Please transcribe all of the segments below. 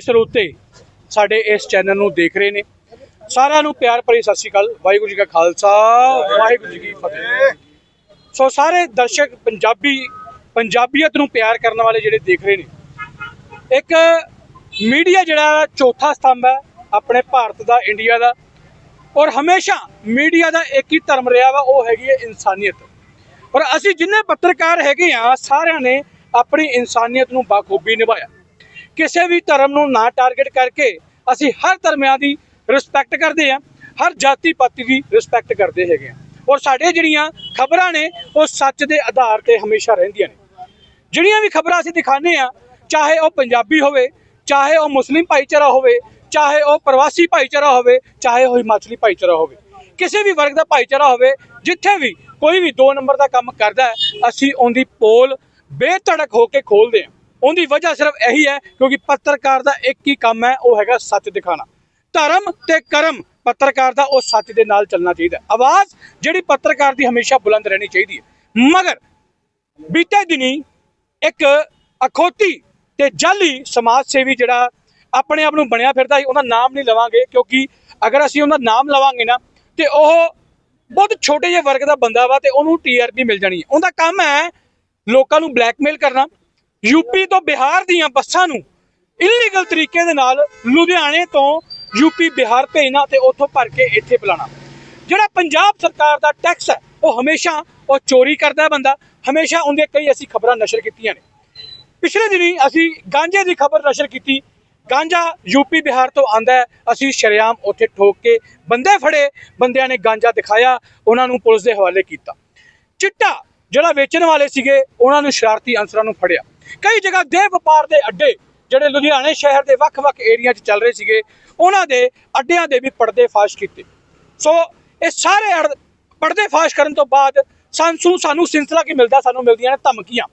ਸਰੋਤੇ ਸਾਡੇ ਇਸ ਚੈਨਲ ਨੂੰ ਦੇਖ ਰਹੇ ਨੇ। ਸਾਰਿਆਂ ਨੂੰ ਪਿਆਰ ਭਰੀ ਸਤਿ ਸ਼੍ਰੀ ਅਕਾਲ। ਵਾਹਿਗੁਰੂ ਜੀ ਕਾ ਖਾਲਸਾ, ਵਾਹਿਗੁਰੂ ਜੀ ਕੀ ਫਤਿਹ। ਸੋ ਸਾਰੇ ਦਰਸ਼ਕ, ਪੰਜਾਬੀ, ਪੰਜਾਬੀਅਤ ਨੂੰ ਪਿਆਰ ਕਰਨ ਵਾਲੇ ਜਿਹੜੇ ਦੇਖ ਰਹੇ ਨੇ, ਇੱਕ ਮੀਡੀਆ ਜਿਹੜਾ ਚੌਥਾ ਸਤੰਭ ਹੈ, ਆਪਣੇ ਭਾਰਤ ਦਾ, ਇੰਡੀਆ ਦਾ। ਔਰ ਹਮੇਸ਼ਾ ਮੀਡੀਆ ਦਾ ਇੱਕ ਹੀ ਧਰਮ ਰਿਹਾ ਵਾ, ਉਹ ਹੈਗੀ ਹੈ ਇਨਸਾਨੀਅਤ। ਔਰ ਅਸੀਂ ਜਿੰਨੇ ਪੱਤਰਕਾਰ ਹੈਗੇ ਆ, ਸਾਰਿਆਂ ਨੇ ਆਪਣੀ ਇਨਸਾਨੀਅਤ ਨੂੰ ਬਾਖੂਬੀ ਨਿਭਾਇਆ। ਕਿਸੇ ਵੀ ਧਰਮ ਨੂੰ ਨਾ ਟਾਰਗੇਟ ਕਰਕੇ ਅਸੀਂ ਹਰ ਧਰਮਾਂ ਦੀ ਰਿਸਪੈਕਟ ਕਰਦੇ ਆ ਹਰ ਜਾਤੀ ਪਾਤੀ ਦੀ ਰਿਸਪੈਕਟ ਕਰਦੇ ਹੈਗੇ ਆ ਔਰ ਸਾਡੇ ਜਿਹੜੀਆਂ ਖਬਰਾਂ ਨੇ, ਉਹ ਸੱਚ ਦੇ ਆਧਾਰ ਤੇ ਹਮੇਸ਼ਾ ਰਹਿੰਦੀਆਂ ਨੇ। ਜਿਹੜੀਆਂ ਵੀ ਖਬਰਾਂ ਅਸੀਂ ਦਿਖਾਉਂਦੇ ਆ ਚਾਹੇ ਉਹ ਪੰਜਾਬੀ ਹੋਵੇ, ਚਾਹੇ ਉਹ ਮੁਸਲਿਮ ਭਾਈਚਾਰਾ ਹੋਵੇ, ਚਾਹੇ ਉਹ ਪ੍ਰਵਾਸੀ ਭਾਈਚਾਰਾ ਹੋਵੇ, ਚਾਹੇ ਉਹ ਹਿਮਾਚਲੀ ਭਾਈਚਾਰਾ ਹੋਵੇ, ਕਿਸੇ ਵੀ ਵਰਗ ਦਾ ਭਾਈਚਾਰਾ ਹੋਵੇ, ਜਿੱਥੇ ਵੀ ਕੋਈ ਵੀ 2 ਨੰਬਰ ਦਾ ਕੰਮ ਕਰਦਾ ਅਸੀਂ ਉਹਦੀ ਪੋਲ ਬੇਧੜਕ ਹੋ ਕੇ ਖੋਲਦੇ ਹਾਂ। ਉਹਦੀ ਵਜ੍ਹਾ ਸਿਰਫ ਇਹੀ ਹੈ ਕਿਉਂਕਿ ਪੱਤਰਕਾਰ ਦਾ ਇੱਕ ਹੀ ਕੰਮ ਹੈ, ਉਹ ਹੈਗਾ ਸੱਚ ਦਿਖਾਣਾ ਧਰਮ ਤੇ ਕਰਮ, ਪੱਤਰਕਾਰ ਦਾ ਉਹ ਸੱਚ ਦੇ ਨਾਲ ਚੱਲਣਾ ਚਾਹੀਦਾ ਆਵਾਜ਼ ਜਿਹੜੀ ਪੱਤਰਕਾਰ ਦੀ ਹਮੇਸ਼ਾ ਬੁਲੰਦ ਰਹਿਣੀ ਚਾਹੀਦੀ ਹੈ। ਮਗਰ ਬੀਤੇ ਦਿਨੀ ਇੱਕ ਅਖੋਤੀ ਤੇ ਜਾਲੀ ਸਮਾਜ ਸੇਵੀ ਜਿਹੜਾ ਆਪਣੇ ਆਪ ਨੂੰ ਬਣਿਆ ਫਿਰਦਾ ਸੀ, ਉਹਦਾ ਨਾਮ ਨਹੀਂ ਲਵਾਂਗੇ ਕਿਉਂਕਿ ਅਗਰ ਅਸੀਂ ਉਹਦਾ ਨਾਮ ਲਵਾਂਗੇ ਨਾ, ਤੇ ਉਹ ਬਹੁਤ ਛੋਟੇ ਜਿਹੇ ਵਰਗ ਦਾ ਬੰਦਾ ਵਾ ਤੇ ਉਹਨੂੰ ਟੀਆਰਪੀ ਮਿਲ ਜਾਣੀ ਹੈ। ਉਹਦਾ ਕੰਮ ਹੈ ਲੋਕਾਂ ਨੂੰ ਬਲੈਕਮੇਲ ਕਰਨਾ। ਯੂਪੀ ਤੋਂ ਬਿਹਾਰ ਦੀਆਂ ਬੱਸਾਂ ਨੂੰ ਇਲੀਗਲ ਤਰੀਕੇ ਦੇ ਨਾਲ ਲੁਧਿਆਣੇ ਤੋਂ ਯੂਪੀ ਬਿਹਾਰ ਭੇਜਣਾ ਤੇ ਉੱਥੋਂ ਭਰ ਕੇ ਇੱਥੇ ਬੁਲਾਣਾ ਜਿਹੜਾ ਪੰਜਾਬ ਸਰਕਾਰ ਦਾ ਟੈਕਸ ਹੈ, ਉਹ ਹਮੇਸ਼ਾ ਉਹ ਚੋਰੀ ਕਰਦਾ ਬੰਦਾ। ਹਮੇਸ਼ਾ ਉਹਦੇ ਕਈ ਅਸੀਂ ਖਬਰਾਂ ਨਸ਼ਰ ਕੀਤੀਆਂ ਨੇ। ਪਿਛਲੇ ਦਿਨੀ ਅਸੀਂ ਗਾਂਜੇ ਦੀ ਖਬਰ ਨਸ਼ਰ ਕੀਤੀ। ਗਾਂਜਾ ਯੂਪੀ ਬਿਹਾਰ ਤੋਂ ਆਂਦਾ ਅਸੀਂ ਸ਼ਰੇਆਮ ਉੱਥੇ ਠੋਕ ਕੇ ਬੰਦੇ ਫੜੇ। ਬੰਦਿਆਂ ਨੇ ਗਾਂਜਾ ਦਿਖਾਇਆ। ਉਹਨਾਂ ਨੂੰ ਪੁਲਿਸ ਦੇ ਹਵਾਲੇ ਕੀਤਾ। ਚਿੱਟਾ ਜਿਹੜਾ ਵੇਚਣ ਵਾਲੇ ਸੀਗੇ, ਉਹਨਾਂ ਨੂੰ ਸ਼ਰਾਰਤੀ ਅਨਸਰਾਂ ਨੂੰ ਫੜਿਆ। ਕਈ ਜਗ੍ਹਾ ਦੇਹ ਵਪਾਰ ਦੇ ਅੱਡੇ ਜਿਹੜੇ ਲੁਧਿਆਣੇ ਸ਼ਹਿਰ ਦੇ ਵੱਖ-ਵੱਖ ਏਰੀਆ 'ਚ ਚੱਲ ਰਹੇ ਸੀਗੇ, ਉਹਨਾਂ ਦੇ ਅੱਡਿਆਂ ਦੇ ਵੀ ਪਰਦੇ ਫਾਸ਼ ਕੀਤੇ। ਸੋ ਇਹ ਸਾਰੇ ਅੜ- ਪਰਦੇ ਫਾਸ਼ ਕਰਨ ਤੋਂ ਬਾਅਦ ਸਾਨੂੰ ਸਾਨੂੰ ਸਿਲਸਿਲਾ ਕੀ ਮਿਲਦਾ? ਸਾਨੂੰ ਮਿਲਦੀਆਂ ਨੇ ਧਮਕੀਆਂ।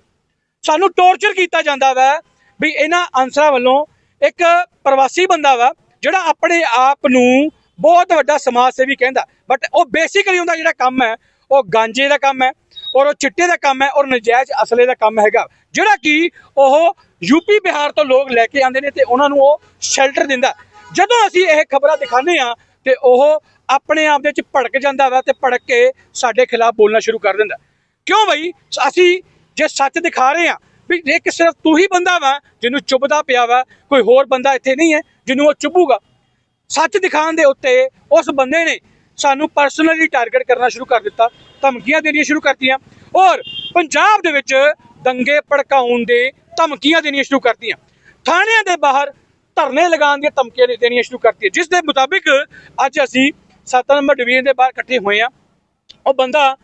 ਸਾਨੂੰ ਟੌਰਚਰ ਕੀਤਾ ਜਾਂਦਾ ਵਾ ਵੀ ਇਹਨਾਂ ਅਨਸਰਾਂ ਵੱਲੋਂ ਇੱਕ ਪ੍ਰਵਾਸੀ ਬੰਦਾ ਵਾ, ਜਿਹੜਾ ਆਪਣੇ ਆਪ ਨੂੰ ਬਹੁਤ ਵੱਡਾ ਸਮਾਜ ਸੇਵੀ ਕਹਿੰਦਾ। ਬਟ ਉਹ ਬੇਸਿਕਲੀ ਉਹਦਾ ਜਿਹੜਾ ਕੰਮ ਹੈ, ਉਹ ਗਾਂਜੇ ਦਾ ਕੰਮ ਹੈ, ਔਰ ਉਹ ਚਿੱਟੇ ਦਾ ਕੰਮ ਹੈ, ਔਰ ਨਜਾਇਜ਼ ਅਸਲੇ ਦਾ ਕੰਮ ਹੈਗਾ। ਜਿਹੜਾ ਕਿ ਉਹ ਯੂਪੀ ਬਿਹਾਰ ਤੋਂ ਲੋਕ ਲੈ ਕੇ ਆਉਂਦੇ ਨੇ ਤੇ ਉਹਨਾਂ ਨੂੰ ਉਹ ਸ਼ੈਲਟਰ ਦਿੰਦਾ। ਜਦੋਂ ਅਸੀਂ ਇਹ ਖਬਰਾਂ ਦਿਖਾਉਂਦੇ ਆ ਤੇ ਉਹ ਆਪਣੇ ਆਪ ਦੇ ਵਿੱਚ ਭੜਕ ਜਾਂਦਾ ਵਾ ਤੇ ਭੜਕ ਕੇ ਸਾਡੇ ਖਿਲਾਫ ਬੋਲਣਾ ਸ਼ੁਰੂ ਕਰ ਦਿੰਦਾ। ਕਿਉਂ ਬਈ? ਅਸੀਂ ਜੇ ਸੱਚ ਦਿਖਾ ਰਹੇ ਆ ਵੀ ਇੱਕ ਸਿਰਫ ਤੂੰ ਹੀ ਬੰਦਾ ਵਾ ਜਿਹਨੂੰ ਚੁੱਭਦਾ ਪਿਆ ਵਾ, ਕੋਈ ਹੋਰ ਬੰਦਾ ਇੱਥੇ ਨਹੀਂ ਹੈ ਜਿਹਨੂੰ ਉਹ ਚੁੱਭੂਗਾ। ਸੱਚ ਦਿਖਾਉਣ ਦੇ ਉੱਤੇ ਉਸ ਬੰਦੇ ਨੇ ਸਾਨੂੰ ਪਰਸਨਲੀ ਟਾਰਗੇਟ ਕਰਨਾ ਸ਼ੁਰੂ ਕਰ ਦਿੱਤਾ, ਧਮਕੀਆਂ ਦੇਣੀਆਂ ਸ਼ੁਰੂ ਕਰਤੀਆਂ। ਔਰ ਪੰਜਾਬ ਦੇ ਵਿੱਚ ਦੰਗੇ ਭੜਕਾਉਣ ਦੇ ਧਮਕੀਆਂ ਦੇਣੀਆਂ ਸ਼ੁਰੂ ਕਰਤੀਆਂ। ਥਾਣਿਆਂ ਦੇ ਬਾਹਰ ਧਰਨੇ ਲਗਾਉਣ ਦੀਆਂ ਧਮਕੀਆਂ ਦੇ- ਦੇਣੀਆਂ ਸ਼ੁਰੂ ਕਰਤੀਆਂ। ਜਿਸ ਦੇ ਮੁਤਾਬਿਕ ਅੱਜ ਅਸੀਂ 7 ਨੰਬਰ ਡਿਵੀਜ਼ਨ ਦੇ ਬਾਹਰ ਇਕੱਠੇ ਹੋਏ ਆ ਉਹ ਬੰਦਾ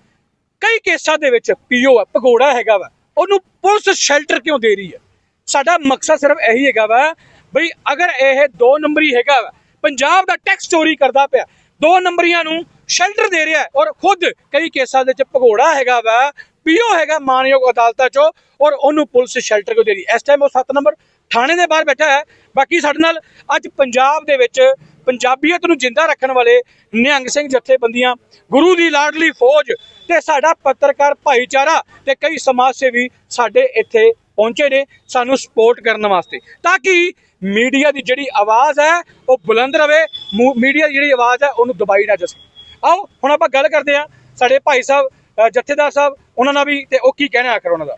ਕਈ ਕੇਸਾਂ ਦੇ ਵਿੱਚ ਪੀਓ ਆ, ਭਗੋੜਾ ਹੈਗਾ ਵਾ। ਉਹਨੂੰ ਪੁਲਿਸ ਸ਼ੈਲਟਰ ਕਿਉਂ ਦੇ ਰਹੀ ਹੈ ਸਾਡਾ ਮਕਸਦ ਸਿਰਫ ਇਹੀ ਹੈਗਾ ਵਾ ਬਈ ਅਗਰ ਇਹ ਦੋ ਨੰਬਰੀ ਹੈਗਾ ਵਾ, ਪੰਜਾਬ ਦਾ ਟੈਕਸ ਚੋਰੀ ਕਰਦਾ ਪਿਆ, ਦੋ ਨੰਬਰੀਆਂ ਨੂੰ ਸ਼ੈਲਟਰ ਦੇ ਰਿਹਾ ਔਰ ਖੁਦ ਕਈ ਕੇਸਾਂ ਦੇ ਵਿੱਚ ਭਗੋੜਾ ਹੈਗਾ ਵਾ, ਪੀਓ ਹੈਗਾ ਮਾਨਯੋਗ ਅਦਾਲਤਾਂ 'ਚੋਂ ਔਰ ਉਹਨੂੰ ਪੁਲਿਸ ਸ਼ੈਲਟਰ ਕਿਉਂ ਦੇ ਰਹੀ ਹੈ? ਇਸ ਟਾਈਮ ਉਹ 7 ਨੰਬਰ ਥਾਣੇ ਦੇ ਬਾਹਰ ਬੈਠਾ ਹੈ। ਬਾਕੀ ਸਾਡੇ ਨਾਲ ਅੱਜ ਪੰਜਾਬ ਦੇ ਵਿੱਚ ਪੰਜਾਬੀਅਤ ਨੂੰ ਜਿੰਦਾ ਰੱਖਣ ਵਾਲੇ ਨਿਹੰਗ ਸਿੰਘ ਜਥੇਬੰਦੀਆਂ, ਗੁਰੂ ਦੀ ਲਾਡਲੀ ਫੌਜ ਤੇ ਸਾਡਾ ਪੱਤਰਕਾਰ ਭਾਈਚਾਰਾ ਤੇ ਕਈ ਸਮਾਜ ਸੇਵੀ ਸਾਡੇ ਇੱਥੇ ਪਹੁੰਚੇ ਨੇ ਸਾਨੂੰ ਸਪੋਰਟ ਕਰਨ ਵਾਸਤੇ। ਤਾਂ ਕਿ ਮੀਡੀਆ ਦੀ ਜਿਹੜੀ ਆਵਾਜ਼ ਹੈ, ਉਹ ਬੁਲੰਦ ਰਵੇ, ਮੂ- ਮੀਡੀਆ ਦੀ ਜਿਹੜੀ ਆਵਾਜ਼ ਹੈ, ਉਹਨੂੰ ਦਬਾਈ ਨਾ ਜਾ ਸਕੇ। ਆਓ, ਹੁਣ ਆਪਾਂ ਗੱਲ ਕਰਦੇ ਹਾਂ ਸਾਡੇ ਭਾਈ ਸਾਹਿਬ ਜਥੇਦਾਰ ਸਾਹਿਬ, ਉਹਨਾਂ ਨਾਲ ਵੀ ਤੇ ਉਹ ਕੀ ਕਹਿਣਾ ਆਖਰ ਉਹਨਾਂ ਦਾ?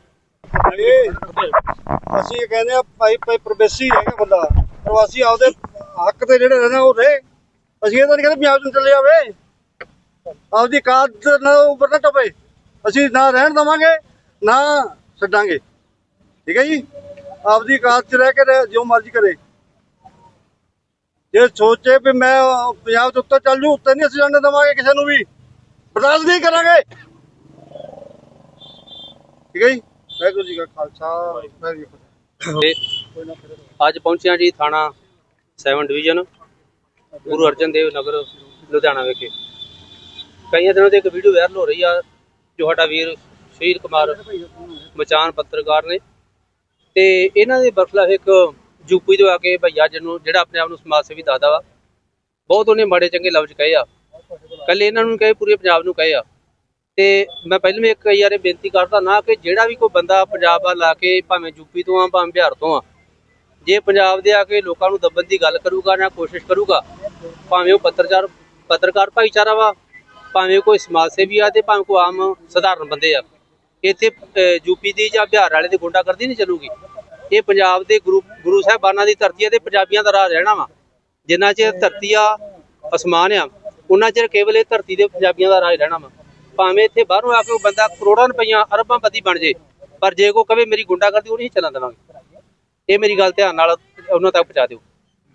ਅਸੀਂ ਇਹ ਕਹਿੰਦੇ ਆ ਭਾਈ ਭਾਈ ਪ੍ਰਵੇਸੀ ਹੈਗਾ ਬੰਦਾ। ਪ੍ਰਵਾਸੀ ਆਪਦੇ ਹੱਕ ਤੇ ਜਿਹੜੇ ਰਹਿੰਦੇ ਉਹ ਰਹੇ ਅਸੀਂ ਇਹ ਤਾਂ ਨਹੀਂ ਕਹਿੰਦੇ ਪੰਜਾਬ ਨੂੰ ਚਲੇ ਜਾਵੇ। ਆਪਦੀ ਕਾਦ ਨਾ ਉੱਪਰ ਨਾ ਟਪੇ। ਅਸੀਂ ਨਾ ਰਹਿਣ ਦਵਾਂਗੇ, ਨਾ ਛੱਡਾਂਗੇ। ਠੀਕ ਹੈ ਜੀ? ਆਪਦੀ ਕਾਦ 'ਚ ਰਹਿ ਕੇ ਜੋ ਮਰਜ਼ੀ ਕਰੇ। ਜੇ ਸੋਚੇ ਵੀ ਮੈਂ ਪੰਜਾਬ ਦੇ ਉੱਤੇ ਚੱਲ ਜੂ ਉੱਤੇ ਨਹੀਂ ਅਸੀਂ ਜਾਣ ਦਵਾਂਗੇ ਕਿਸੇ ਨੂੰ ਵੀ। ਬਰਦਾਸ਼ਤ ਨਹੀਂ ਕਰਾਂਗੇ। ਠੀਕ ਹੈ ਜੀ? ਵਾਹਿਗੁਰੂ ਜੀ ਕਾ ਖਾਲਸਾ ਅੱਜ ਪਹੁੰਚਿਆ ਜੀ ਥਾਣਾ 7 ਡਿਵੀਜ਼ਨ, ਗੁਰੂ ਅਰਜਨ ਦੇਵ ਨਗਰ, ਲੁਧਿਆਣਾ ਵਿਖੇ। ਕਈਆਂ ਦਿਨਾਂ ਤੋਂ ਇੱਕ ਵੀਡੀਓ ਵਾਇਰਲ ਹੋ ਰਹੀ ਆ, ਜੋ ਸਾਡਾ ਵੀਰ ਸ਼ਹੀਦ ਕੁਮਾਰ ਮਚਾਨ ਪੱਤਰਕਾਰ ਨੇ। ਤੇ ਇਹਨਾਂ ਦੇ ਬਰਖਲਾਫ ਇੱਕ ਯੂਪੀ ਤੋਂ ਆ ਕੇ ਭਈਆ ਜਿਹਨੂੰ, ਜਿਹੜਾ ਆਪਣੇ ਆਪ ਨੂੰ ਸਮਾਜ ਸੇਵੀ ਦੱਸਦਾ ਵਾ, ਬਹੁਤ ਉਹਨੇ ਮਾੜੇ ਚੰਗੇ ਲਫ਼ਜ਼ ਕਹੇ ਆ। ਕੱਲੇ ਇਹਨਾਂ ਨੂੰ ਕਹੇ, ਪੂਰੇ ਪੰਜਾਬ ਨੂੰ ਕਹੇ ਆ। ਤੇ ਮੈਂ ਪਹਿਲਾਂ ਵੀ ਇੱਕ ਕਈ ਇਹ ਬੇਨਤੀ ਕਰਦਾ ਨਾ ਕਿ ਜਿਹੜਾ ਵੀ ਕੋਈ ਬੰਦਾ ਪੰਜਾਬ ਵੱਲ ਆ ਕੇ ਭਾਵੇਂ ਯੂਪੀ ਤੋਂ ਆ, ਭਾਵੇਂ ਬਿਹਾਰ ਤੋਂ ਆ, ਜੇ ਪੰਜਾਬ ਦੇ ਆ ਕੇ ਲੋਕਾਂ ਨੂੰ ਦੱਬਣ ਦੀ ਗੱਲ ਕਰੂਗਾ ਜਾਂ ਕੋਸ਼ਿਸ਼ ਕਰੂਗਾ, ਭਾਵੇਂ ਉਹ ਪੱਤਰਕਾਰ ਪੱਤਰਕਾਰ ਭਾਈਚਾਰਾ ਵਾ, ਭਾਵੇਂ ਕੋਈ ਸਮਾਜ ਸੇਵੀ ਆ ਤੇ ਭਾਵੇਂ ਕੋਈ ਆਮ ਸਧਾਰਨ ਬੰਦੇ ਆ, ਇੱਥੇ ਯੂਪੀ ਦੀ ਜਾਂ ਬਿਹਾਰ ਵਾਲੇ ਦੀ ਗੁੰਡਾਗਰਦੀ ਨਹੀਂ ਚੱਲੂਗੀ। ਇਹ ਪੰਜਾਬ ਦੇ ਗੁਰੂ ਗੁਰੂ ਸਾਹਿਬਾਨਾਂ ਦੀ ਧਰਤੀ ਹੈ ਤੇ ਪੰਜਾਬੀਆਂ ਦਾ ਰਾਹ ਰਹਿਣਾ ਵਾ। ਜਿੰਨਾ ਚਿਰ ਧਰਤੀ ਆ ਅਸਮਾਨ ਆ ਉਹਨਾਂ ਚਿਰ ਕੇਵਲ ਇਹ ਧਰਤੀ ਦੇ ਪੰਜਾਬੀਆਂ ਦਾ ਹੀ ਰਹਿਣਾ ਵਾ। ਭਾਵੇਂ ਇੱਥੇ ਬਾਹਰੋਂ ਆ ਕੇ ਉਹ ਬੰਦਾ ਕਰੋੜਾਂ ਰੁਪਈਆ ਅਰਬਾਂ ਪਤੀ ਬਣ ਜੇ ਪਰ ਜੇ ਕੋ ਕਵੇ ਮੇਰੀ ਗੁੰਡਾਗਰਦੀ ਉਹ ਨਹੀਂ ਚੱਲਣ ਦੇਵਾਂਗੇ ਇਹ ਮੇਰੀ ਗੱਲ ਧਿਆਨ ਨਾਲ ਉਹਨਾਂ ਤੱਕ ਪਹੁੰਚਾ ਦਿਓ।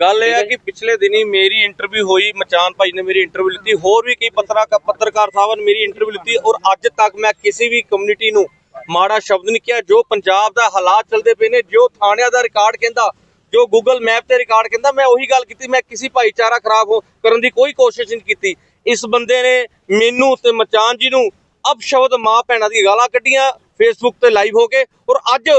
ਗੱਲ ਇਹ ਹੈ ਕਿ ਪਿਛਲੇ ਦਿਨੀ ਮੇਰੀ ਇੰਟਰਵਿਊ ਹੋਈ ਮਚਾਨ ਭਾਈ ਨੇ ਮੇਰੀ ਇੰਟਰਵਿਊ ਲਿੱਤੀ ਹੋਰ ਵੀ ਕਈ ਪੱਤਰਕਾਰ ਪੱਤਰਕਾਰ ਸਾਹਿਬਾਂ ਨੇ ਮੇਰੀ ਇੰਟਰਵਿਊ ਲਿੱਤੀ ਔਰ ਅੱਜ ਤੱਕ ਮੈਂ ਕਿਸੇ ਵੀ ਕਮਿਊਨਿਟੀ ਨੂੰ ਮਾੜਾ ਸ਼ਬਦ ਨਹੀਂ ਕਿਹਾ, ਜੋ ਪੰਜਾਬ ਦਾ ਹਾਲਾਤ ਚੱਲਦੇ ਪਏ ਨੇ, ਜੋ ਥਾਣਿਆਂ ਦਾ ਰਿਕਾਰਡ ਕਹਿੰਦਾ, ਜੋ ਗੂਗਲ ਮੈਪ ਤੇ ਰਿਕਾਰਡ ਕਹਿੰਦਾ, ਮੈਂ ਉਹੀ ਗੱਲ ਕੀਤੀ, ਮੈਂ ਕਿਸੇ ਭਾਈਚਾਰਾ ਖਰਾਬ ਹੋ- ਕਰਨ ਦੀ ਕੋਈ ਕੋਸ਼ਿਸ਼ ਨਹੀਂ ਕੀਤੀ। ਇਸ ਬੰਦੇ ਨੇ ਮੈਨੂੰ ਤੇ ਮਚਾਨ ਜੀ ਨੂੰ ਅਪਸ਼ਬਦ ਮਾਂ ਭੈਣਾਂ ਦੀ ਗਾਲਾਂ ਕੱਢੀਆਂ ਫੇਸਬੁੱਕ ਤੇ ਲਾਈਵ ਹੋ ਕੇ, ਔਰ ਅੱਜ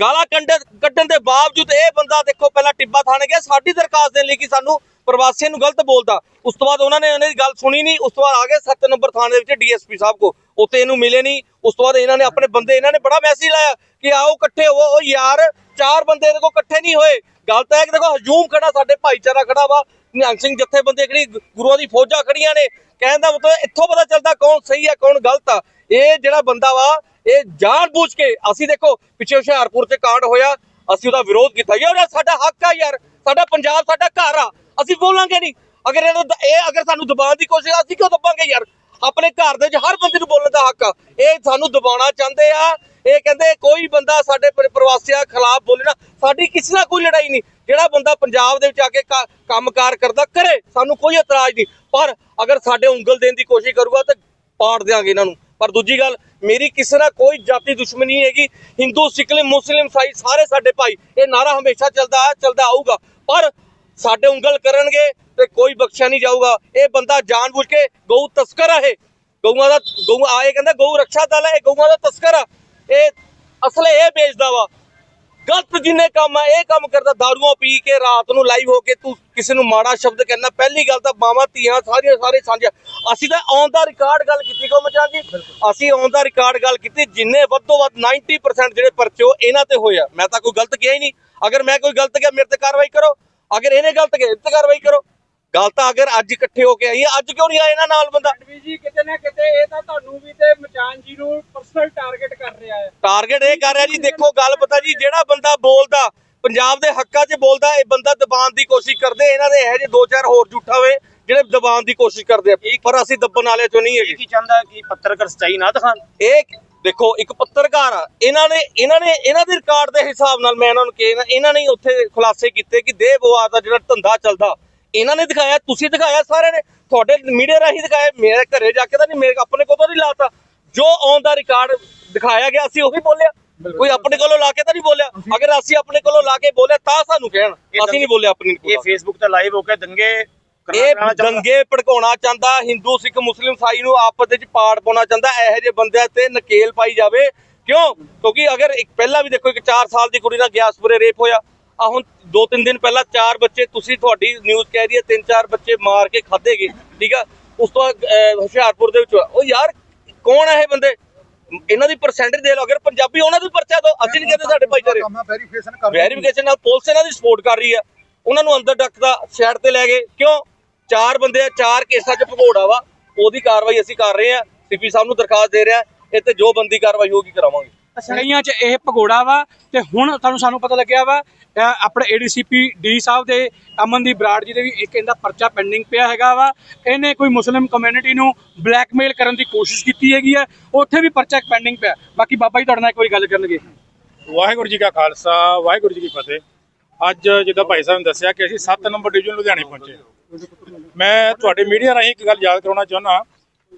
ਗਾਲਾਂ ਕੱਢਣ ਕੱਢਣ ਦੇ ਬਾਵਜੂਦ ਇਹ ਬੰਦਾ ਦੇਖੋ ਪਹਿਲਾਂ ਟਿੱਬਾ ਥਾਣੇ ਗਿਆ। ਸਾਡੀ ਦਰਖਾਸਤ ਦੇਣ ਲਈ ਕਿ ਸਾਨੂੰ ਪ੍ਰਵਾਸੀਆਂ ਨੂੰ ਗਲਤ ਬੋਲਦਾ। ਉਸ ਤੋਂ ਬਾਅਦ ਉਹਨਾਂ ਨੇ ਉਹਨਾਂ ਦੀ ਗੱਲ ਸੁਣੀ ਨਹੀਂ। ਉਸ ਤੋਂ ਬਾਅਦ ਆ ਗਏ 7 ਨੰਬਰ ਥਾਣੇ ਦੇ ਵਿੱਚ ਡੀਐਸਪੀ ਸਾਹਿਬ ਕੋ। ਉੱਥੇ ਇਹਨੂੰ ਮਿਲੇ ਨਹੀਂ। ਉਸ ਤੋਂ ਬਾਅਦ ਇਹਨਾਂ ਨੇ ਆਪਣੇ ਬੰਦੇ, ਇਹਨਾਂ ਨੇ ਬੜਾ ਮੈਸੇਜ ਲਾਇਆ ਕਿ ਆਓ ਇਕੱਠੇ ਹੋਵੋ। ਉਹ ਯਾਰ, ਚਾਰ ਬੰਦੇ ਦੇਖੋ ਇਕੱਠੇ ਨਹੀਂ ਹੋਏ। ਗੱਲ ਤਾਂ ਇਹ ਕਿ ਦੇਖੋ, ਹਜੂਮ ਖੜਾ ਸਾਡੇ ਭਾਈਚਾਰਾ ਖੜਾ ਵਾ। ਨਿਹੰਗ ਸਿੰਘ ਜਥੇਬੰਦੀ ਖੜੀ ਗੁਰੂਆਂ ਦੀ ਫੌਜਾਂ ਖੜੀਆਂ ਨੇ। ਕਹਿਣ ਦਾ ਮਤਲਬ ਇੱਥੋਂ ਪਤਾ ਚੱਲਦਾ ਕੌਣ ਸਹੀ ਹੈ, ਕੌਣ ਗਲਤ ਆ। ਇਹ ਜਿਹੜਾ ਬੰਦਾ ਵਾ ਇਹ ਜਾਣ ਬੁੱਝ ਕੇ ਅਸੀਂ ਦੇਖੋ ਪਿੱਛੇ ਹੁਸ਼ਿਆਰਪੁਰ 'ਚ ਕਾਂਡ ਹੋਇਆ, ਅਸੀਂ ਉਹਦਾ ਵਿਰੋਧ ਕੀਤਾ। ਯਾਰ ਸਾਡਾ ਹੱਕ ਆ ਯਾਰ, ਸਾਡਾ ਪੰਜਾਬ ਸਾਡਾ ਘਰ ਆ, ਅਸੀਂ ਬੋਲਾਂਗੇ ਨਹੀਂ। ਅਗਰ ਇਹਨੂੰ ਇਹ ਅਗਰ ਸਾਨੂੰ ਦਬਾਉਣ ਦੀ ਕੋਸ਼ਿਸ਼ ਅਸੀਂ ਕਿਉਂ ਦਬਾਂਗੇ ਯਾਰ? ਆਪਣੇ ਘਰ ਦੇ ਵਿੱਚ ਹਰ ਬੰਦੇ ਨੂੰ ਬੋਲਣ ਦਾ ਹੱਕ ਆ। ਇਹ ਸਾਨੂੰ ਦਬਾਉਣਾ ਚਾਹੁੰਦੇ ਆ। ਇਹ ਕਹਿੰਦੇ ਕੋਈ ਬੰਦਾ ਸਾਡੇ ਪ੍ਰਵਾਸੀਆਂ ਖਿਲਾਫ ਬੋਲੇ ਨਾ, ਸਾਡੀ ਕਿਸੇ ਨਾਲ ਕੋਈ ਲੜਾਈ ਨਹੀਂ। ਜਿਹੜਾ ਬੰਦਾ ਪੰਜਾਬ ਦੇ ਵਿੱਚ ਆ ਕੇ ਕ- ਕੰਮਕਾਰ ਕਰਦਾ, ਕਰੇ, ਸਾਨੂੰ ਕੋਈ ਇਤਰਾਜ਼ ਨਹੀਂ। ਪਰ ਅਗਰ ਸਾਡੇ ਉਂਗਲ ਦੇਣ ਦੀ ਕੋਸ਼ਿਸ਼ ਕਰੂਗਾ ਤਾਂ ਪਾੜ ਦਿਆਂਗੇ ਇਹਨਾਂ ਨੂੰ। ਪਰ ਦੂਜੀ ਗੱਲ, ਮੇਰੀ ਕਿਸੇ ਨਾਲ ਕੋਈ ਜਾਤੀ ਦੁਸ਼ਮਣੀ ਹੈਗੀ। ਹਿੰਦੂ ਸਿੱਖ ਮੁਸਲਿਮ ਸਾਈ ਸਾਰੇ ਸਾਡੇ ਭਾਈ, ਇਹ ਨਾਰਾ ਹਮੇਸ਼ਾ ਚੱਲਦਾ ਆ ਚੱਲਦਾ ਆਊਗਾ। ਪਰ ਸਾਡੇ ਉਂਗਲ ਕਰਨਗੇ ਤੇ ਕੋਈ ਬਖਸ਼ਿਆ ਨਹੀਂ ਜਾਊਗਾ। ਇਹ ਬੰਦਾ ਜਾਣਬੁੱਝ ਕੇ ਗਊ ਤਸਕਰ ਆ ਇਹ। ਗਊਆਂ ਦਾ, ਗਊ ਆਏ ਕਹਿੰਦਾ ਗਊ ਰੱਖਿਆ ਦਲ ਹੈ ਇਹ ਗਊਆਂ ਦਾ ਤਸਕਰ ਆ। ਇਹ ਅਸਲੇ ਇਹ ਵੇਚਦਾ ਵਾ ਗਲਤ ਜਿੰਨੇ ਕੰਮ ਆ, ਇਹ ਕੰਮ ਕਰਦਾ ਦਾਰੂਆਂ ਪੀ ਕੇ ਰਾਤ ਨੂੰ ਲਾਈਵ ਹੋ ਕੇ ਤੂੰ ਕਿਸੇ ਨੂੰ ਮਾੜਾ ਸ਼ਬਦ ਕਹਿਣਾ, ਪਹਿਲੀ ਗੱਲ ਤਾਂ ਮਾਵਾਂ ਧੀਆਂ, ਸਾਰੀਆਂ ਸਾਰੇ ਸਾਂਝਾ ਅਸੀਂ ਤਾਂ ਔਨ ਦਾ ਰਿਕਾਰਡ ਗੱਲ ਕੀਤੀ ਕੋ ਮਚਾਨ ਜੀ। ਅਸੀਂ ਔਨ ਦਾ ਰਿਕਾਰਡ ਗੱਲ ਕੀਤੀ, ਜਿੰਨੇ ਵੱਧੋ ਵੱਧ 90% ਜਿਹੜੇ ਪਰਚੇ ਉਹ ਇਹਨਾਂ ਤੇ ਹੋਇਆ ਮੈਂ ਤਾਂ ਕੋਈ ਗਲਤ ਕਿਹਾ ਹੀ ਨਹੀਂ। ਅਗਰ ਮੈਂ ਕੋਈ ਗਲਤ ਕਿਹਾ, ਮੇਰੇ ਤੇ ਕਾਰਵਾਈ ਕਰੋ। ਅਗਰ ਇਹਨੇ ਗਲਤ ਕਿਹਾ ਤੇ ਕਾਰਵਾਈ ਕਰੋ। ਗੱਲ ਤਾਂ ਅਗਰ ਅੱਜ ਇਕੱਠੇ ਹੋ ਕੇ ਆਈ ਹੈ, ਅੱਜ ਕਿਉਂ ਨਹੀਂ ਆਇਆ ਇਹਨਾਂ ਨਾਲ ਬੰਦਾ? ਵੀ ਜੀ ਕਿਤੇ ਨਾ ਕਿਤੇ ਇਹ ਤਾਂ ਤੁਹਾਨੂੰ ਵੀ ਤੇ ਮਚਾਨ ਜੀ ਨੂੰ ਪਰਸਨਲ ਟਾਰਗੇਟ ਕਰ ਰਿਹਾ ਹੈ। ਟਾਰਗੇਟ ਇਹ ਕਰ ਰਿਹਾ ਜੀ ਦੇਖੋ ਗੱਲ ਪਤਾ ਜੀ ਜਿਹੜਾ ਬੰਦਾ ਬੋਲਦਾ ਪੰਜਾਬ ਦੇ ਹੱਕਾਂ 'ਚ ਬੋਲਦਾ ਇਹ ਬੰਦਾ ਦਬਾਉਣ ਦੀ ਕੋਸ਼ਿਸ਼ ਕਰਦੇ ਇਹਨਾਂ ਦੇ ਇਹੋ ਜਿਹੇ ਦੋ ਚਾਰ ਹੋਰ ਝੂਠਾ ਹੋਏ ਜਿਹੜੇ ਦਬਾਉਣ ਦੀ ਕੋਸ਼ਿਸ਼ ਕਰਦੇ ਆ ਪਰ ਅਸੀਂ ਦੱਬਣ ਵਾਲੇ ਚੋਂ ਨਹੀਂ ਹੈਗੇ। ਕੀ ਚਾਹੁੰਦਾ ਕਿ ਪੱਤਰਕਾਰ ਸੱਚਾਈ ਨਾ ਦਿਖਾਣ? ਇਹ ਦੇਖੋ ਇੱਕ ਪੱਤਰਕਾਰ ਆ ਇਹਨਾਂ ਨੇ ਇਹਨਾਂ ਨੇ ਇਹਨਾਂ ਦੇ ਰਿਕਾਰਡ ਦੇ ਹਿਸਾਬ ਨਾਲ ਮੈਂ ਇਹਨਾਂ ਨੂੰ ਕਿਹਾ ਇਹਨਾਂ ਨੇ ਹੀ ਉੱਥੇ ਖੁਲਾਸੇ ਕੀਤੇ ਕਿ ਦੇਹ ਬਵਾਦ ਦਾ ਜਿਹੜਾ ਧੰਦਾ ਚੱਲਦਾ ਇਹਨਾਂ ਨੇ ਦਿਖਾਇਆ ਤੁਸੀਂ ਦਿਖਾਇਆ ਸਾਰਿਆਂ ਨੇ ਤੁਹਾਡੇ ਮੀਡੀਆ ਰਾਹੀਂ ਦਿਖਾਇਆ ਮੇਰੇ ਘਰੇ ਜਾ ਕੇ ਤਾਂ ਨਹੀਂ ਮੇਰੇ ਆਪਣੇ ਕੋਲ ਤਾਂ ਨਹੀਂ ਲਾਤਾ। ਜੋ ਔਨ ਦਾ ਰਿਕਾਰਡ ਦਿਖਾਇਆ ਗਿਆ ਅਸੀਂ ਉਹੀ ਬੋਲਿਆ। ਕੋਈ ਆਪਣੇ ਕੋਲੋਂ ਲਾ ਕੇ ਤਾਂ ਨਹੀਂ ਬੋਲਿਆ। ਅਗਰ ਅਸੀਂ ਆਪਣੇ ਕੋਲੋਂ ਲਾ ਕੇ ਬੋਲਿਆ ਤਾਂ ਸਾਨੂੰ ਕਹਿਣ ਅਸੀਂ ਨਹੀਂ ਬੋਲਿਆ ਆਪਣੀ ਇਹ ਫੇਸਬੁੱਕ ਤੇ ਲਾਈਵ ਹੋ ਕੇ ਦੰਗੇ ਇਹ। ਦੰਗੇ ਭੜਕਾਉਣਾ ਚਾਹੁੰਦਾ ਹਿੰਦੂ ਸਿੱਖ ਮੁਸਲਿਮ ਸਾਈ ਨੂੰ ਆਪਸ ਵਿੱਚ ਪਾੜ ਪਾਉਣਾ ਚਾਹੁੰਦਾ ਇਹੋ ਜਿਹੇ ਬੰਦਿਆਂ ਤੇ ਨਕੇਲ ਪਾਈ ਜਾਵੇ। ਕਿਉਂ? ਕਿਉਂਕਿ ਅਗਰ ਇੱਕ ਪਹਿਲਾਂ ਵੀ ਦੇਖੋ ਇੱਕ 4 ਸਾਲ ਦੀ ਕੁੜੀ ਨਾਲ ਗਿਆਸਪੁਰੇ ਰੇਪ ਹੋਇਆ। ਆ ਹੁਣ 2-3 ਦਿਨ ਪਹਿਲਾਂ ਚਾਰ ਬੱਚੇ ਤੁਸੀਂ ਤੁਹਾਡੀ ਨਿਊਜ਼ ਕਹਿ ਰਹੀ ਹੈ ਤਿੰਨ ਚਾਰ ਬੱਚੇ ਮਾਰ ਕੇ ਖਾਦੇ ਗਏ ਠੀਕ ਆ? ਉਸ ਤੋਂ ਬਾਅਦ, ਹੁਸ਼ਿਆਰਪੁਰ ਦੇ ਵਿੱਚ। ਉਹ ਯਾਰ ਕੌਣ ਹੈ ਇਹ ਬੰਦੇ? ਇਹਨਾਂ ਦੀ ਪਰਸੈਂਟੇਜ ਦੇ ਲਓ ਅਗਰ ਪੰਜਾਬੀ ਉਹਨਾਂ ਦੀ ਪਰਚਾ ਦੋ ਅਸੀਂ ਨਹੀਂ ਕਹਿੰਦੇ ਸਾਡੇ ਭਾਈਚਾਰੇ। ਵੈਰੀਫਿਕੇਸ਼ਨ ਕਰ ਵੈਰੀਫਿਕੇਸ਼ਨ ਨਾਲ ਪੁਲਿਸ ਇਹਨਾਂ ਦੀ ਸਪੋਰਟ ਕਰ ਰਹੀ ਆ ਉਹਨਾਂ ਨੂੰ ਅੰਦਰ ਡੱਕਦਾ ਸਾਈਡ ਤੇ ਲੈ ਗਏ। ਕਿਉਂ? ਚਾਰ ਬੰਦੇ ਆ ਚਾਰ ਕੇਸਾਂ 'ਚ ਭਗੌੜਾ ਵਾ। ਉਹਦੀ ਕਾਰਵਾਈ ਅਸੀਂ ਕਰ ਰਹੇ ਆ ਸੀਪੀ ਸਾਹਿਬ ਨੂੰ ਦਰਖਾਸਤ ਦੇ ਰਿਹਾ। ਤੇ ਜੋ ਬੰਦੀ ਕਾਰਵਾਈ ਹੋਗੀ ਕਰਾਵਾਂਗੇ। ਕਈਆਂ 'ਚ ਇਹ ਭਗੌੜਾ ਵਾ ਤੇ ਹੁਣ ਤੁਹਾਨੂੰ ਸਾਨੂੰ ਪਤਾ ਲੱਗਿਆ ਵਾ ਆਪਣੇ ਏਡੀਸੀਪੀ ਡੀ ਸਾਹਿਬ ਦੇ ਅਮਨਦੀਪ ਬਰਾੜ ਜੀ ਦੇ ਵੀ ਇੱਕ ਇਹਦਾ ਪਰਚਾ ਪੈਂਡਿੰਗ ਪਿਆ ਹੈਗਾ ਵਾ। ਇਹਨੇ ਕੋਈ ਮੁਸਲਿਮ ਕਮਿਊਨਿਟੀ ਨੂੰ ਬਲੈਕਮੇਲ ਕਰਨ ਦੀ ਕੋਸ਼ਿਸ਼ ਕੀਤੀ ਹੈਗੀ ਆ। ਉੱਥੇ ਵੀ ਪਰਚਾ ਪੈਂਡਿੰਗ ਪਿਆ। ਬਾਕੀ ਬਾਬਾ ਜੀ ਤੁਹਾਡੇ ਨਾਲ ਕੋਈ ਗੱਲ ਕਰਨਗੇ। ਵਾਹਿਗੁਰੂ ਜੀ ਕਾ ਖਾਲਸਾ, ਵਾਹਿਗੁਰੂ ਜੀ ਕੀ ਫਤਿਹ। ਅੱਜ ਜਿੱਦਾਂ ਭਾਈ ਸਾਹਿਬ ਨੇ ਦੱਸਿਆ ਕਿ ਅਸੀਂ 7 ਨੰਬਰ ਡਿਵੀਜ਼ਨ ਲੁਧਿਆਣੇ ਪਹੁੰਚੇ। ਮੈਂ ਤੁਹਾਡੇ ਮੀਡੀਆ ਰਾਹੀਂ ਇੱਕ ਗੱਲ ਯਾਦ ਕਰਾਉਣਾ ਚਾਹੁੰਦਾ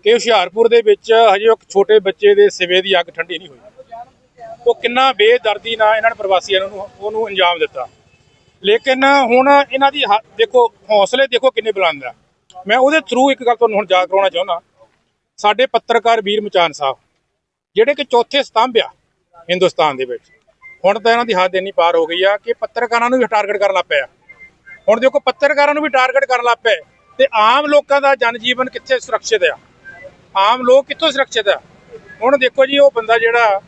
ਕਿ ਹੁਸ਼ਿਆਰਪੁਰ ਦੇ ਵਿੱਚ ਹਜੇ ਇੱਕ ਛੋਟੇ ਬੱਚੇ ਦੇ ਸਿਵੇ ਦੀ ਅੱਗ ਠੰਡੀ ਨਹੀਂ ਹੋਈ। ਉਹ ਕਿੰਨਾ ਬੇਦਰਦੀ ਨਾਲ ਇਹਨਾਂ ਨੇ ਪ੍ਰਵਾਸੀਆਂ ਨੂੰ ਉਹਨੂੰ ਅੰਜਾਮ ਦਿੱਤਾ। ਲੇਕਿਨ ਹੁਣ ਇਹਨਾਂ ਦੀ ਹ- ਦੇਖੋ, ਹੌਸਲੇ ਦੇਖੋ ਕਿੰਨੇ ਬੁਲੰਦ ਆ। ਮੈਂ ਉਹਦੇ ਥਰੂ ਇੱਕ ਗੱਲ ਤੁਹਾਨੂੰ ਹੁਣ ਯਾਦ ਕਰਾਉਣਾ ਚਾਹੁੰਦਾ। ਸਾਡੇ ਪੱਤਰਕਾਰ ਵੀਰ ਮਚਾਨ ਸਾਹਿਬ, ਜਿਹੜੇ ਕਿ ਚੌਥੇ ਸਤੰਭ ਆ ਹਿੰਦੁਸਤਾਨ ਦੇ ਵਿੱਚ। ਹੁਣ ਤਾਂ ਇਹਨਾਂ ਦੀ ਹੱਦ ਇੰਨੀ ਪਾਰ ਹੋ ਗਈ ਆ ਕਿ ਪੱਤਰਕਾਰਾਂ ਨੂੰ ਵੀ ਟਾਰਗੇਟ ਕਰਨ ਲੱਗ ਪਏ ਆ। ਹੁਣ ਦੇਖੋ, ਪੱਤਰਕਾਰਾਂ ਨੂੰ ਵੀ ਟਾਰਗੇਟ ਕਰਨ ਲੱਗ ਪਏ ਤੇ ਆਮ ਲੋਕਾਂ ਦਾ ਜਨਜੀਵਨ ਕਿੱਥੇ ਸੁਰੱਖਿਅਤ ਆ? ਆਮ ਲੋਕ ਕਿੱਥੋਂ ਸੁਰੱਖਿਅਤ ਆ? ਹੁਣ ਦੇਖੋ ਜੀ, ਉਹ ਬੰਦਾ ਜਿਹੜਾ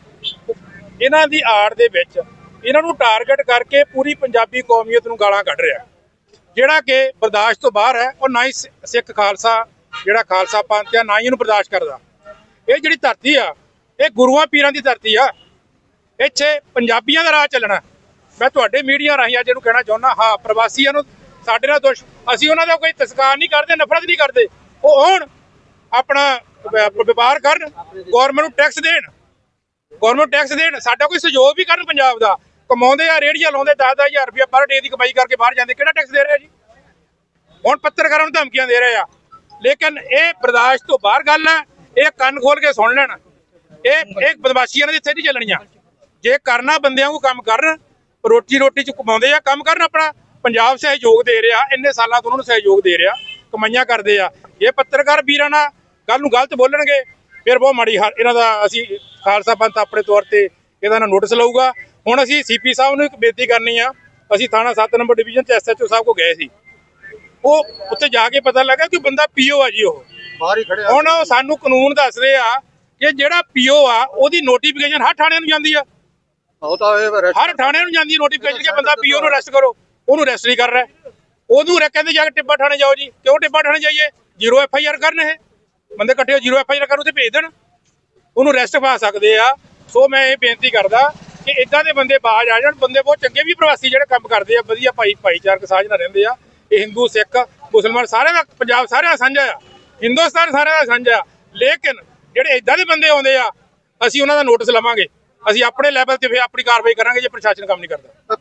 ਇਹਨਾਂ ਦੀ ਆੜ ਦੇ ਵਿੱਚ ਇਹਨਾਂ ਨੂੰ ਟਾਰਗੇਟ ਕਰਕੇ ਪੂਰੀ ਪੰਜਾਬੀ ਕੌਮੀਅਤ ਨੂੰ ਗਾਲਾਂ ਕੱਢ ਰਿਹਾ। ਜਿਹੜਾ ਕਿ ਬਰਦਾਸ਼ਤ ਤੋਂ ਬਾਹਰ ਹੈ, ਉਹ ਨਾ ਹੀ ਸਿ- ਸਿੱਖ ਖਾਲਸਾ, ਜਿਹੜਾ ਖਾਲਸਾ ਪੰਥ ਆ, ਨਾ ਹੀ ਇਹਨੂੰ ਬਰਦਾਸ਼ਤ ਕਰਦਾ। ਇਹ ਜਿਹੜੀ ਧਰਤੀ ਆ, ਇਹ ਗੁਰੂਆਂ ਪੀਰਾਂ ਦੀ ਧਰਤੀ ਆ। ਇੱਥੇ ਪੰਜਾਬੀਆਂ ਦਾ ਰਾਹ ਚੱਲਣਾ। ਮੈਂ ਤੁਹਾਡੇ ਮੀਡੀਆ ਰਾਹੀਂ ਅੱਜ ਇਹਨੂੰ ਕਹਿਣਾ ਚਾਹੁੰਦਾ, ਹਾਂ, ਪ੍ਰਵਾਸੀਆਂ ਨੂੰ ਸਾਡੇ ਨਾਲ ਦੁਸ਼, ਅਸੀਂ ਉਹਨਾਂ ਦਾ ਕੋਈ ਤਸਕਾਰ ਨਹੀਂ ਕਰਦੇ, ਨਫ਼ਰਤ ਨਹੀਂ ਕਰਦੇ। ਉਹ ਆਉਣ ਆਪਣਾ ਵਪਾਰ ਕਰਨ ਗਵਰਨਮੈਂਟ ਨੂੰ ਟੈਕਸ ਦੇਣ। ਗਵਰਨਮੈਂਟ ਟੈਕਸ ਦੇਣ, ਸਾਡਾ ਕੋਈ ਸਹਿਯੋਗ ਵੀ ਕਰਨ ਪੰਜਾਬ ਦਾ। ਕਮਾਉਂਦੇ ਆ ਰੇੜੀਆਂ ਲਾਉਂਦੇ 10-10000 ਰੁਪਏ ਪਰ ਡੇ ਦੀ ਕਮਾਈ ਕਰਕੇ ਬਾਹਰ ਜਾਂਦੇ। ਕਿਹੜਾ ਟੈਕਸ ਦੇ ਰਿਹਾ ਜੀ? ਹੁਣ ਪੱਤਰਕਾਰਾਂ ਨੂੰ ਧਮਕੀਆਂ ਦੇ ਰਹੇ ਆ। ਲੇਕਿਨ ਇਹ ਬਰਦਾਸ਼ਤ ਤੋਂ ਬਾਹਰ ਗੱਲ ਹੈ ਇਹ ਕੰਨ ਖੋਲ ਕੇ ਸੁਣ ਲੈਣ। ਇਹ ਇਹ ਬਦਮਾਸ਼ੀਆਂ ਨੇ ਇੱਥੇ ਨਹੀਂ ਚੱਲਣੀਆਂ। ਜੇ ਕਰਨਾ ਬੰਦਿਆਂ ਨੂੰ ਕੰਮ ਕਰਨ, ਰੋਟੀ ਰੋਟੀ ਚ ਕਮਾਉਂਦੇ ਆ, ਕੰਮ ਕਰਨ ਆਪਣਾ। ਪੰਜਾਬ ਸਹਿਯੋਗ ਦੇ ਰਿਹਾ, ਇੰਨੇ ਸਾਲਾਂ ਤੋਂ ਉਹਨਾਂ ਨੂੰ ਸਹਿਯੋਗ ਦੇ ਰਿਹਾ, ਕਮਾਈਆਂ ਕਰਦੇ ਆ। ਇਹ ਪੱਤਰਕਾਰ ਵੀਰਾਂ ਨਾਲ ਗੱਲ ਨੂੰ ਗਲਤ ਬੋਲਣਗੇ, ਫਿਰ ਬਹੁਤ ਮਾੜੀ ਹਾਲ ਇਹਨਾਂ ਦਾ ਅਸੀਂ ਖਾਲਸਾ ਪੰਥ ਆਪਣੇ ਤੌਰ ਤੇ ਇਹਦਾ ਨਾ ਨੋਟਿਸ ਲਊਗਾ। ਹੁਣ ਅਸੀਂ ਸੀਪੀ ਸਾਹਿਬ ਨੂੰ ਇੱਕ ਬੇਨਤੀ ਕਰਨੀ ਆ ਅਸੀਂ ਥਾਣਾ 7 ਨੰਬਰ ਡਿਵੀਜ਼ਨ ਚ ਐਸਐਚਓ ਸਾਹਿਬ ਕੋ ਗਏ ਸੀ। ਉਹ ਉੱਥੇ ਜਾ ਕੇ ਪਤਾ ਲੱਗਾ ਕਿ ਬੰਦਾ ਪੀਓ ਆ ਜੀ ਉਹ। ਬਾਹਰ ਹੀ ਖੜਿਆ ਹੁਣ ਉਹ ਸਾਨੂੰ ਕਾਨੂੰਨ ਦੱਸ ਰਹੇ ਆ ਕਿ ਜਿਹੜਾ ਪੀਓ ਆ ਉਹਦੀ ਨੋਟੀਫਿਕੇਸ਼ਨ ਹਰ ਥਾਣੇ ਨੂੰ ਜਾਂਦੀ ਆ। ਉਹ ਤਾਂ ਹਰ ਥਾਣੇ ਨੂੰ ਜਾਂਦੀ ਨੋਟੀਫਿਕੇਸ਼ਨ ਕਿ ਬੰਦਾ ਪੀਓ ਨੂੰ ਅਰੈਸਟ ਕਰੋ ਉਹਨੂੰ ਅਰੈਸਟ ਨਹੀਂ ਕਰ ਰਿਹਾ। ਉਹਨੂੰ ਕਹਿੰਦੇ ਜਾ ਕੇ ਟਿੱਬਾ ਥਾਣੇ ਜਾਓ ਜੀ। ਕਿਉਂ ਟਿੱਬਾ ਥਾਣੇ ਜਾਈਏ? ਜ਼ੀਰੋ ਐਫ ਆਈ ਆਰ ਕਰਨ ਇਹ। ਬੰਦੇ ਇਕੱਠੇ ਜ਼ੀਰੋ ਐਫ ਆਈ ਆਰ ਉੱਥੇ ਭੇਜ ਦੇਣ। ਉਹਨੂੰ ਰੈਸਟ ਪਾ ਸਕਦੇ ਆ। ਸੋ ਮੈਂ ਇਹ ਬੇਨਤੀ ਕਰਦਾ ਕਿ ਇਦਾਂ ਦੇ ਬੰਦੇ ਬਾਜ ਆ ਜਾਣ, ਬੰਦੇ ਬਹੁਤ ਚੰਗੇ ਵੀ ਪ੍ਰਵਾਸੀ ਜਿਹੜੇ ਕੰਮ ਕਰਦੇ ਆ, ਵਧੀਆ ਭਾਈ ਭਾਈਚਾਰਕ ਸਾਂਝ ਨਾਲ ਰਹਿੰਦੇ ਆ। ਇਹ ਹਿੰਦੂ, ਸਿੱਖ, ਮੁਸਲਮਾਨ ਸਾਰਿਆਂ ਦਾ, ਪੰਜਾਬ ਸਾਰਿਆਂ ਦਾ ਸਾਂਝਾ ਆ। ਹਿੰਦੁਸਤਾਨ ਸਾਰਿਆਂ ਦਾ ਸਾਂਝਾ ਆ। ਲੇਕਿਨ ਜਿਹੜੇ ਇਦਾਂ ਦੇ ਬੰਦੇ ਆਉਂਦੇ ਆ, ਅਸੀਂ ਉਹਨਾਂ ਦਾ ਨੋਟਿਸ ਲਵਾਂਗੇ। ਅਸੀਂ ਆਪਣੇ ਲੈਵਲ ਤੇ ਫਿਰ ਆਪਣੀ ਕਾਰਵਾਈ ਕਰਾਂਗੇ ਜੇ ਪ੍ਰਸ਼ਾਸਨ ਕੰਮ ਨਹੀਂ ਕਰਦਾ।